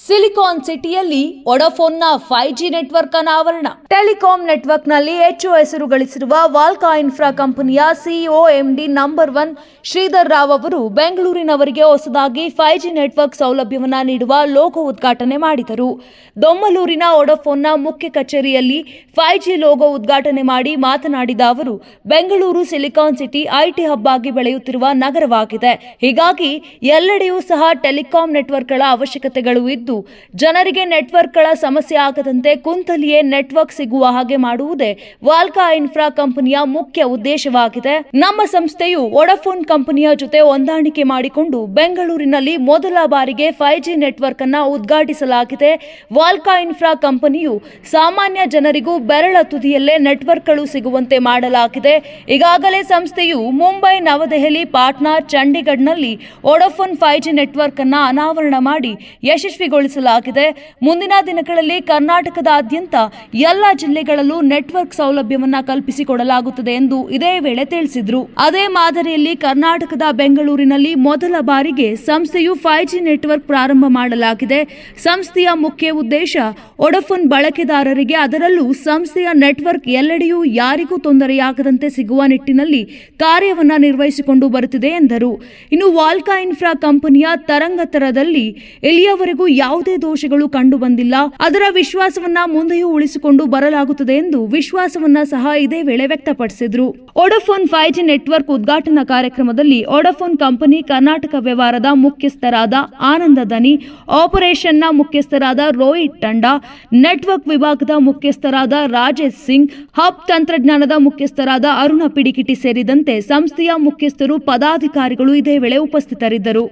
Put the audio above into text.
Silicon ಸಿಟಿಯಲ್ಲಿ ಒಡಫೋನ್ನ five G network ಅನಾವರಣ ಟೆಲಿಕಾಂ ನೆಟ್ವರ್ಕ್ನಲ್ಲಿ ಹೆಚ್ಚು ಹೆಸರು ಗಳಿಸಿರುವ ವಾಲ್ಕಾ ಇನ್ಫ್ರಾ ಕಂಪನಿಯ CEO MD number one Sridhar Rao ಅವರು ಬೆಂಗಳೂರಿನವರಿಗೆ ಹೊಸದಾಗಿ ಫೈವ್ ಜಿ ನೆಟ್ವರ್ಕ್ ಸೌಲಭ್ಯವನ್ನು ನೀಡುವ ಲೋಗೋ ಉದ್ಘಾಟನೆ ಮಾಡಿದರು. ದೊಮ್ಮಲೂರಿನ ಒಡಫೋನ್ನ ಮುಖ್ಯ ಕಚೇರಿಯಲ್ಲಿ ಫೈವ್ ಜಿ ಲೋಗೋ ಉದ್ಘಾಟನೆ ಮಾಡಿ ಮಾತನಾಡಿದ ಅವರು, Bengaluru silicon city IT hub ಆಗಿ ಬೆಳೆಯುತ್ತಿರುವ ನಗರವಾಗಿದೆ. ಹೀಗಾಗಿ ಎಲ್ಲೆಡೆಯೂ ಸಹ ಟೆಲಿಕಾಂ ನೆಟ್ವರ್ಕ್ಗಳ ಅವಶ್ಯಕತೆಗಳು ಇದ್ದು ಜನರಿಗೆ ನೆಟ್ವರ್ಕ್ಗಳ ಸಮಸ್ಯೆ ಆಗದಂತೆ ಕುಂತಲಿಯೇ ನೆಟ್ವರ್ಕ್ ಸಿಗುವ ಹಾಗೆ ಮಾಡುವುದೇ ವಾಲ್ಕಾ ಇನ್ಫ್ರಾ ಕಂಪನಿಯ ಮುಖ್ಯ ಉದ್ದೇಶವಾಗಿದೆ. ನಮ್ಮ ಸಂಸ್ಥೆಯು ವೊಡಾಫೋನ್ ಕಂಪನಿಯ ಜೊತೆ ಹೊಂದಾಣಿಕೆ ಮಾಡಿಕೊಂಡು ಬೆಂಗಳೂರಿನಲ್ಲಿ ಮೊದಲ ಬಾರಿಗೆ ಫೈವ್ ಜಿ ನೆಟ್ವರ್ಕ್ ಅನ್ನ ಉದ್ಘಾಟಿಸಲಾಗಿದೆ. ವಾಲ್ಕಾ ಇನ್ಫ್ರಾ ಕಂಪನಿಯು ಸಾಮಾನ್ಯ ಜನರಿಗೂ ಬೆರಳ ತುದಿಯಲ್ಲೇ ನೆಟ್ವರ್ಕ್ಗಳು ಸಿಗುವಂತೆ ಮಾಡಲಾಗಿದೆ. ಈಗಾಗಲೇ ಸಂಸ್ಥೆಯು ಮುಂಬೈ, ನವದೆಹಲಿ, ಪಾಟ್ನಾ, ಚಂಡೀಗಢ್ನಲ್ಲಿ ವೊಡಾಫೋನ್ ಫೈವ್ ಜಿ ನೆಟ್ವರ್ಕ್ ಅನ್ನ ಅನಾವರಣ ಮಾಡಿ ಯಶಸ್ವಿಗೊಳಿಸಲಾಗಿದೆ ಮುಂದಿನ ದಿನಗಳಲ್ಲಿ ಕರ್ನಾಟಕದಾದ್ಯಂತ ಎಲ್ಲ ಜಿಲ್ಲೆಗಳಲ್ಲೂ ನೆಟ್ವರ್ಕ್ ಸೌಲಭ್ಯವನ್ನು ಕಲ್ಪಿಸಿಕೊಡಲಾಗುತ್ತದೆ ಎಂದು ಇದೇ ವೇಳೆ ತಿಳಿಸಿದರು. ಅದೇ ಮಾದರಿಯಲ್ಲಿ ಕರ್ನಾಟಕದ ಬೆಂಗಳೂರಿನಲ್ಲಿ ಮೊದಲ ಬಾರಿಗೆ ಸಂಸ್ಥೆಯು ಫೈವ್ ಜಿ ನೆಟ್ವರ್ಕ್ ಪ್ರಾರಂಭ ಮಾಡಲಾಗಿದೆ. ಸಂಸ್ಥೆಯ ಮುಖ್ಯ ಉದ್ದೇಶ ಒಡಫೋನ್ ಬಳಕೆದಾರರಿಗೆ ಅದರಲ್ಲೂ ಸಂಸ್ಥೆಯ ನೆಟ್ವರ್ಕ್ ಎಲ್ಲೆಡೆಯೂ ಯಾರಿಗೂ ತೊಂದರೆಯಾಗದಂತೆ ಸಿಗುವ ನಿಟ್ಟಿನಲ್ಲಿ ಕಾರ್ಯವನ್ನು ನಿರ್ವಹಿಸಿಕೊಂಡು ಬರುತ್ತಿದೆ ಎಂದರು. ಇನ್ನು ವಾಲ್ಕಾ ಇನ್ಫ್ರಾ ಕಂಪನಿಯ ತರಂಗತರದಲ್ಲಿ ಇಲ್ಲಿಯವರೆಗೂ ಯಾವುದೇ ದೋಷಗಳು ಕಂಡು ಬಂದಿಲ್ಲ ಅದರ ವಿಶ್ವಾಸವನ್ನ ಮುಂದೆಯೂ ಉಳಿಸಿಕೊಂಡು ಬರಲಾಗುತ್ತದೆ ಎಂದು ವಿಶ್ವಾಸವನ್ನ ಸಹ ಇದೇ ವೇಳೆ ವ್ಯಕ್ತಪಡಿಸಿದ್ರು. ಒಡಫೋನ್ ಫೈವ್ ಜಿ ನೆಟ್ವರ್ಕ್ ಉದ್ಘಾಟನಾ ಕಾರ್ಯಕ್ರಮದಲ್ಲಿ ಒಡಫೋನ್ ಕಂಪನಿ ಕರ್ನಾಟಕ ವ್ಯವಹಾರದ ಮುಖ್ಯಸ್ಥರಾದ ಆನಂದ ದನಿ ಆಪರೇಷನ್ನ ಮುಖ್ಯಸ್ಥರಾದ ರೋಹಿತ್ ಟಂಡಾ ನೆಟ್ವರ್ಕ್ ವಿಭಾಗದ ಮುಖ್ಯಸ್ಥರಾದ ರಾಜೇಶ್ ಸಿಂಗ್ ಹಬ್ ತಂತ್ರಜ್ಞಾನದ ಮುಖ್ಯಸ್ಥರಾದ ಅರುಣ ಪಿಡಿಕಿಟಿ ಸೇರಿದಂತೆ ಸಂಸ್ಥೆಯ ಮುಖ್ಯಸ್ಥರು, ಪದಾಧಿಕಾರಿಗಳು ಇದೇ ವೇಳೆ ಉಪಸ್ಥಿತರಿದ್ದರು.